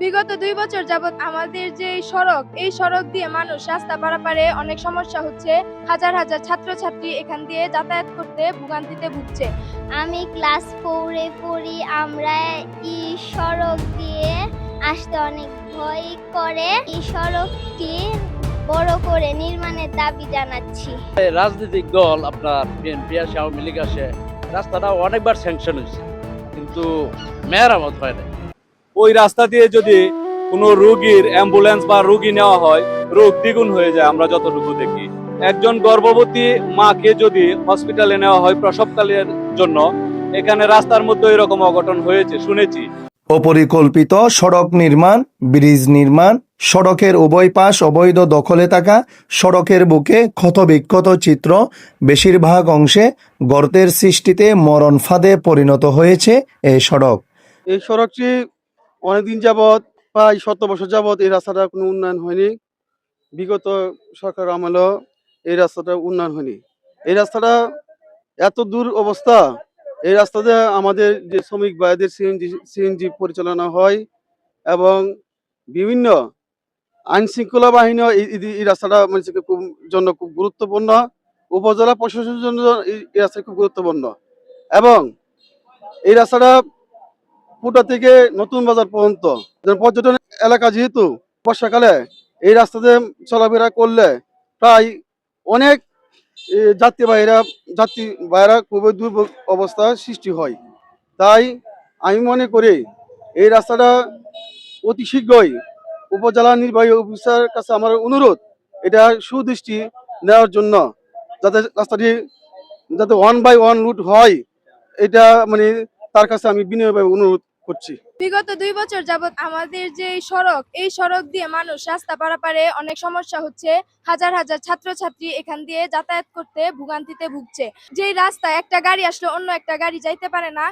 বিগত দুই বছর যাবত আমাদের যে সড়ক এই সড়ক দিয়ে মানুষ রাস্তা পারাপারে অনেক সমস্যা হচ্ছে। হাজার হাজার ছাত্রছাত্রী এখান দিয়ে যাতায়াত করতে ভোগান্তিতে ভুগছে। আমি ক্লাস ফোরে পড়ি আমরা এই সড়ক দিয়ে আসতে অনেক ভয় করে। এই সড়কটি বড় করে নির্মাণের দাবি জানাচ্ছি। রাজনৈতিক দল আপনার বিএনপি আসে আওয়ামী লীগ আসে রাস্তাটা অনেকবার স্যাংশন হয়েছে। কিন্তু মেরামত হয় না ওই রাস্তা দিয়ে যদি কোনো রোগীর অ্যাম্বুলেন্স বা রোগী নেওয়া হয় রোগ দ্বিগুণ হয়ে যায় আমরা যতটুকু দেখি। একজন গর্ভবতী মাকে যদি হসপিটালে নেওয়া হয় প্রসবকালের জন্য এখানে রাস্তার মধ্যে এরকম অঘটন হয়েছে শুনেছি। অপরিকল্পিত সড়ক নির্মাণ ব্রিজ নির্মাণ সড়কের উভয় পাশ অবৈধ দখলে থাকা সড়কের বুকে ক্ষতবিক্ষত চিত্র বেশিরভাগ অংশে গর্তের সৃষ্টিতে মরণ ফাঁদে পরিণত হয়েছে এই সড়ক। এই সড়কটি অনেকদিন যাবৎ, প্রায় শত বছর যাবৎ এই রাস্তাটা কোনো উন্নয়ন হয়নি। বিগত সরকার আমলেও এই রাস্তাটা উন্নয়ন হয়নি। এই রাস্তাটা এত দূর অবস্থা, এই রাস্তাতে আমাদের যে শ্রমিক ভাইদের সিএনজি সিএনজি পরিচালনা হয় এবং বিভিন্ন আইন শৃঙ্খলা বাহিনীও এই রাস্তাটা মানুষকে খুব জন্য খুব গুরুত্বপূর্ণ। উপজেলা প্রশাসনের জন্য এই এই রাস্তা খুব গুরুত্বপূর্ণ। এবং এই রাস্তাটা ফুটা থেকে নতুন বাজার পর্যন্ত। পর্যটন এলাকা যেহেতু, বর্ষাকালে এই রাস্তাতে চলাফেরা করলে প্রায় অনেক যাত্রীবাহীরা যাত্রী ভাইরা খুবই দুর্ভোগ অবস্থা সৃষ্টি হয়। তাই আমি মনে করি এই রাস্তাটা অতি শীঘ্রই উপজেলা নির্বাহী অফিসার কাছে আমার অনুরোধ, এটা সুদৃষ্টি নেওয়ার জন্য যাতে রাস্তাটি যাতে ওয়ান বাই ওয়ান রুট হয়, এটা মানে তার কাছে আমি বিনয়ভাবে অনুরোধ করছি বিগত দুই বছর যাবত আমাদের যে সড়ক, এই সড়ক দিয়ে মানুষ রাস্তা পারাপারে অনেক সমস্যা হচ্ছে। হাজার হাজার ছাত্রছাত্রী এখান দিয়ে যাতায়াত করতে ভোগান্তিতে ভুগছে। যেই রাস্তা একটা গাড়ি আসলে, অন্য একটা গাড়ি যাইতে পারে না।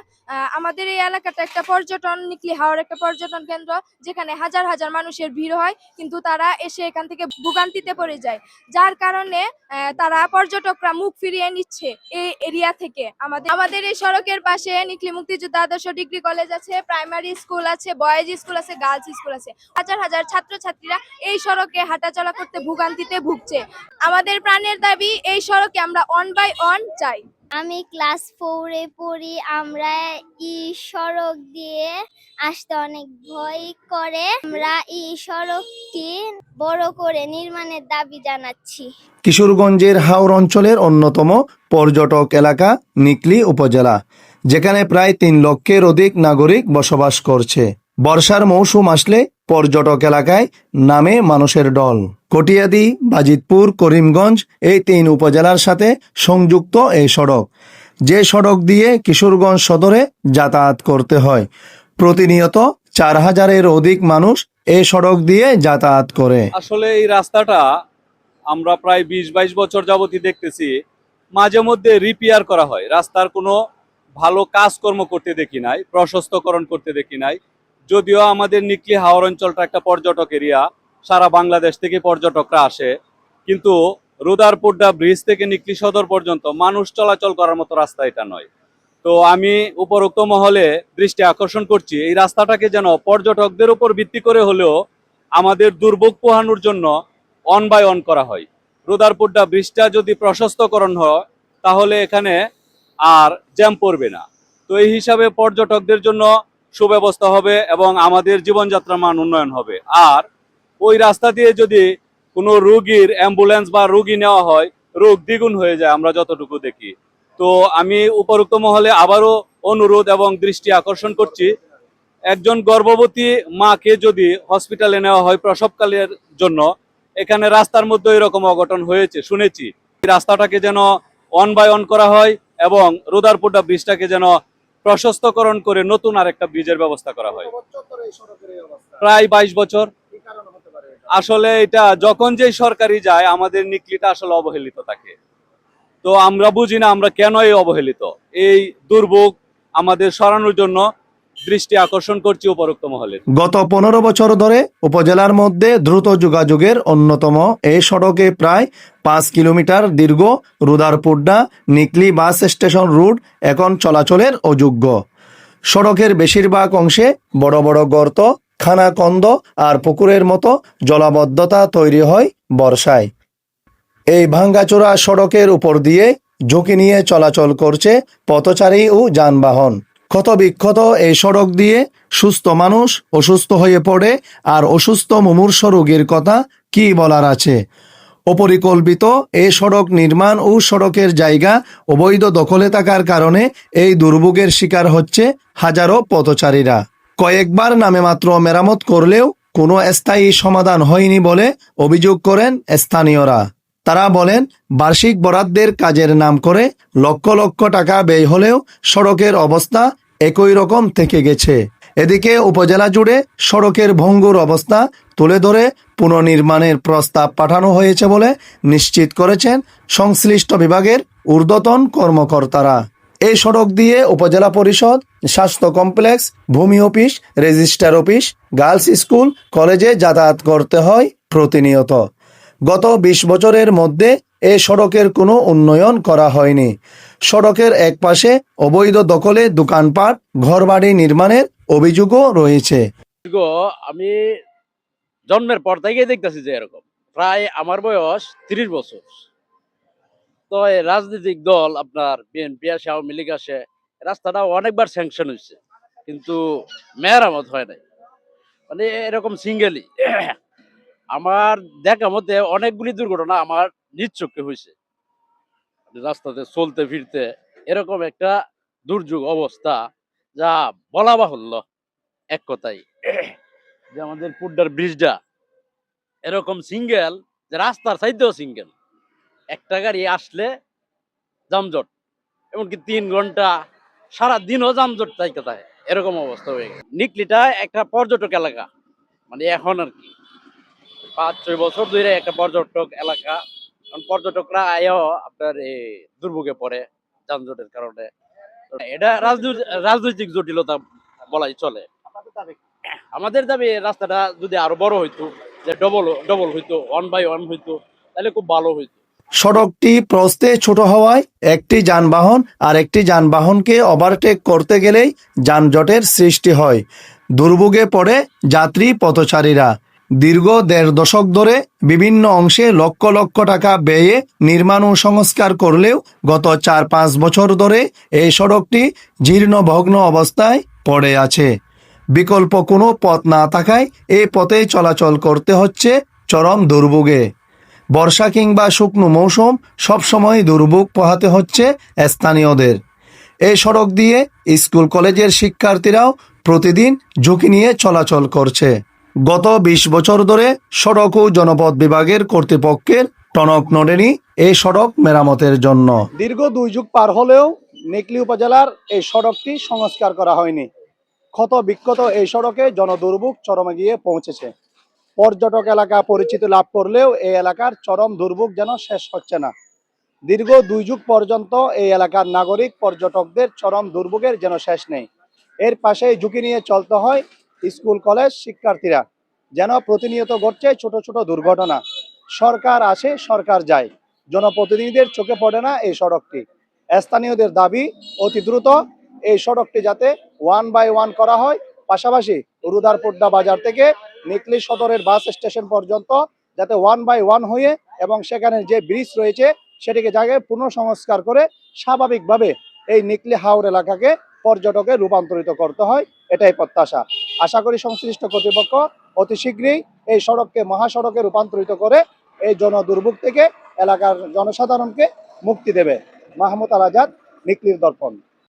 আমাদের এই এলাকাটা একটা পর্যটন, নিকলি হাওয়ার একটা পর্যটন কেন্দ্র, যেখানে হাজার হাজার মানুষের ভিড় হয়, কিন্তু তারা এসে এখান থেকে ভোগান্তিতে পড়ে যায়। যার কারণে তারা পর্যটকরা মুখ ফিরিয়ে নিচ্ছে এই এরিয়া থেকে। আমাদের আমাদের এই সড়কের পাশে নিকলি মুক্তিযোদ্ধা আদর্শ ডিগ্রি কলেজ আছে, প্রাইমারি স্কুল আছে বয়েজ স্কুল আছে গার্লস স্কুল আছে। হাজার হাজার ছাত্রছাত্রীরা এই সড়কে হাঁটাচলা করতে ভোগান্তিতে ভুগছে। আমাদের প্রাণের দাবি এই সড়কে আমরা অন বাই অন চাই আমি ক্লাস ফোরে পড়ি আমরা ই সড়ক দিয়ে আসতে অনেক ভয় করে। আমরা এই সড়কটি বড় করে নির্মাণের দাবি জানাচ্ছি। কিশোরগঞ্জের হাওর অঞ্চলের অন্যতম পর্যটক এলাকা নিকলি উপজেলা। যেখানে প্রায় তিন লক্ষের অধিক নাগরিক বসবাস করছে। বর্ষার মৌসুম আসলে পর্যটক এলাকায় নামে মানুষের দল কটিয়াদি, বাজিতপুর, করিমগঞ্জ এই তিন উপজেলার সাথে সংযুক্ত এই সড়ক। যে সড়ক দিয়ে কিশোরগঞ্জ সদরে যাতায়াত করতে হয়। প্রতিনিয়ত চার হাজারের অধিক মানুষ এই সড়ক দিয়ে যাতায়াত করে। আসলে এই রাস্তাটা আমরা প্রায় বিশ বাইশ বছর যাবতই দেখতেছি। মাঝে মধ্যে রিপেয়ার করা হয়। রাস্তার কোনো ভালো কাজকর্ম করতে দেখি নাই, প্রশস্তকরণ করতে দেখি নাই। যদিও আমাদের নিকলি হাওর অঞ্চলটা একটা পর্যটক এরিয়া, সারা বাংলাদেশ থেকে পর্যটকরা আসে। কিন্তু রুদারপুড্ডা ব্রিজ থেকে নিকলি সদর পর্যন্ত মানুষ চলাচল করার মতো রাস্তা এটা নয়। তো আমি উপরোক্ত মহলে দৃষ্টি আকর্ষণ করছি, এই রাস্তাটাকে যেন পর্যটকদের উপর ভিত্তি করে হলেও আমাদের দুর্ভোগ পোহানোর জন্য অন বাই অন করা হয়। রুদারপুড্ডা ব্রিজটা যদি প্রশস্তকরণ হয়, তাহলে এখানে আর জ্যাম পড়বে না। তো এই হিসাবে পর্যটকদের জন্য সুব্যবস্থা হবে এবং আমাদের জীবনযাত্রার মান উন্নয়ন হবে। আর ওই রাস্তা দিয়ে যদি কোনো রোগীর অ্যাম্বুলেন্স বা রোগী নেওয়া হয়, রোগ দ্বিগুণ হয়ে যায় আমরা যতটুকু দেখি। তো আমি উপরোক্ত মহলে আবারও অনুরোধ এবং দৃষ্টি আকর্ষণ করছি, একজন গর্ভবতী মাকে যদি হসপিটালে নেওয়া হয় প্রসবকালের জন্য, এখানে রাস্তার মধ্যে এরকম অঘটন হয়েছে, শুনেছি। রাস্তাটাকে যেন অন বাই অন করা হয় এবং রোদারপুরটা ব্রিজটাকে যেন প্রশস্তকরণ করে নতুন আরেকটা ব্রিজের ব্যবস্থা করা হয়। প্রায় বাইশ বছর। আসলে এটা যখন যে সরকারি যায় আমাদের নিকলিটা আসলে অবহেলিত থাকে। তো আমরা বুঝি না আমরা কেন এই অবহেলিত। এই দুর্ভোগ আমাদের সরানোর জন্য দৃষ্টি আকর্ষণ করছি উপরোক্ত মহলে। গত পনেরো বছর ধরে উপজেলার মধ্যে দ্রুত যোগাযোগের অন্যতম এই সড়কে প্রায় পাঁচ কিলোমিটার দীর্ঘ রুদারপুড্ডা নিকলি বাস স্টেশন রুট এখন চলাচলের অযোগ্য। সড়কের বেশিরভাগ অংশে বড় বড় গর্ত খানাকন্দ আর পুকুরের মতো জলাবদ্ধতা তৈরি হয় বর্ষায়। এই ভাঙ্গাচোরা সড়কের উপর দিয়ে ঝুঁকি নিয়ে চলাচল করছে পথচারী ও যানবাহন। ক্ষত বিক্ষত এই সড়ক দিয়ে সুস্থ মানুষ অসুস্থ হয়ে পড়ে আর অসুস্থ মুমূর্ষ রোগীর কথা কি বলার আছে? অপরিকল্পিত এই সড়ক নির্মাণ ও সড়কের জায়গা অবৈধ দখলে থাকার কারণে এই দুর্ভোগের শিকার হচ্ছে হাজারো পথচারীরা। কয়েকবার নামে মাত্র মেরামত করলেও কোনো স্থায়ী সমাধান হয়নি বলে অভিযোগ করেন স্থানীয়রা। তারা বলেন, বার্ষিক বরাদ্দের কাজের নাম করে লক্ষ লক্ষ টাকা ব্যয় হলেও সড়কের অবস্থা একই রকম থেকে গেছে। এদিকে উপজেলা জুড়ে সড়কের ভঙ্গুর অবস্থা তুলে ধরে পুনর্নির্মাণের প্রস্তাব পাঠানো হয়েছে বলে নিশ্চিত করেছেন সংশ্লিষ্ট বিভাগের ঊর্ধ্বতন কর্মকর্তারা। এই সড়ক দিয়ে উপজেলা পরিষদ, স্বাস্থ্য কমপ্লেক্স, ভূমি office, registrar office, girls school, কলেজে যাতায়াত করতে হয় প্রতিনিয়ত। গত বিশ বছরের মধ্যে এ সড়কের কোনো উন্নয়ন করা হয়নি। সড়কের এক পাশে অবৈধ দখলে দোকানপাট, ঘরবাড়ি নির্মাণের অভিযোগও রয়েছে। আমি জন্মের পর থেকেই দেখতেছি যে এরকম। প্রায় আমার বয়স তিরিশ বছর। তো রাজনৈতিক দল আপনার বিএনপি আসে, আওয়ামী লীগ আসে, রাস্তাটা অনেকবার স্যাংশন হয়েছে। কিন্তু মেরামত হয় নাই। মানে এরকম সিঙ্গেলি আমার দেখা মধ্যে অনেকগুলি দুর্ঘটনা আমার নিজ চোখে হয়েছে। রাস্তাতে চলতে ফিরতে এরকম একটা দুর্যোগ অবস্থা যা বলা বাহুল্য এক কথাই যে আমাদের পুড্ডার ব্রিজটা এরকম সিঙ্গেল, যে রাস্তার সাইডেও সিঙ্গেল। একটা গাড়ি আসলে যানজট, এমনকি তিন ঘণ্টা সারা দিনও যানজট তাই কথায় এরকম অবস্থা হয়ে গেছে। নিকলিটা একটা পর্যটক এলাকা মানে এখন আর কি। পাঁচ ছয় বছর ধরে একটা পর্যটক এলাকা কারণ পর্যটকরা আয়ও আপনার এই দুর্ভোগে পড়ে যানজটের কারণে। এটা রাজনৈতিক জটিলতা বলাই চলে। আমাদের দাবি, রাস্তাটা যদি আরও বড় হইতো, যে ডবল ডবল হইতো ওয়ান বাই ওয়ান হইতো, তাহলে খুব ভালো হইতো। সড়কটি প্রস্তে ছোট হওয়ায় একটি যানবাহন আর একটি যানবাহনকে ওভারটেক করতে গেলেই যানজটের সৃষ্টি হয়। দুর্ভোগে পড়ে যাত্রী, পথচারীরা। দীর্ঘ দেড় দশক ধরে বিভিন্ন অংশে লক্ষ লক্ষ টাকা ব্যয়ে নির্মাণ ও সংস্কার করলেও গত চার পাঁচ বছর ধরে এই সড়কটি জীর্ণ ভগ্ন অবস্থায় পড়ে আছে। বিকল্প কোনো পথ না থাকায় এই পথে চলাচল করতে হচ্ছে চরম দুর্ভোগে। বর্ষা কিংবা শুকনো মৌসুম সবসময় দুর্ভোগ পোহাতে হচ্ছে স্থানীয়দের। এই সড়ক দিয়ে স্কুল কলেজের শিক্ষার্থীরাও প্রতিদিন ঝুঁকি নিয়ে চলাচল করছে। গত বিশ বছর ধরে সড়ক ও জনপথ বিভাগের কর্তৃপক্ষের টনক নড়েনি এই সড়ক মেরামতের জন্য। দীর্ঘ দুই যুগ পার হলেও নেকলি উপজেলার এই সড়কটি সংস্কার করা হয়নি। ক্ষত বিক্ষত এই সড়কে জনদুর্ভোগ চরমে গিয়ে পৌঁছেছে। পর্যটক এলাকা পরিচিতি লাভ করলেও এই এলাকার চরম দুর্ভোগ যেন শেষ হচ্ছে না। দীর্ঘ দুই যুগ পর্যন্ত এই এলাকার নাগরিক পর্যটকদের চরম দুর্ভোগের যেন শেষ নেই। এর পাশেই ঝুঁকি নিয়ে চলতে হয় স্কুল, কলেজ শিক্ষার্থীরা, যেন প্রতিনিয়ত ঘটছে ছোট ছোট দুর্ঘটনা। সরকার আসে, সরকার যায়। জনপ্রতিনিধিদের চোখে পড়ে না এই সড়কটি। স্থানীয়দের দাবি, অতি দ্রুত এই সড়কটি যাতে ওয়ান বাই ওয়ান করা হয়। পাশাপাশি রুদারপুড্ডা বাজার থেকে নিকলি সদরের বাস স্টেশন পর্যন্ত যাতে ওয়ান বাই ওয়ান হয়ে এবং সেখানে যে ব্রিজ রয়েছে, সেটিকে জায়গায় পুনঃসংস্কার করে স্বাভাবিকভাবে এই নিকলি হাওর এলাকাকে পর্যটকে রূপান্তরিত করতে হয়। এটাই প্রত্যাশা। আশা করি সংশ্লিষ্ট কর্তৃপক্ষ অতি শীঘ্রই এই সড়ককে মহাসড়কে রূপান্তরিত করে এই জন দুর্ভোগ থেকে এলাকার জনসাধারণকে মুক্তি দেবে। মাহমুদ আল আজাদ, নিকলির দর্পণ।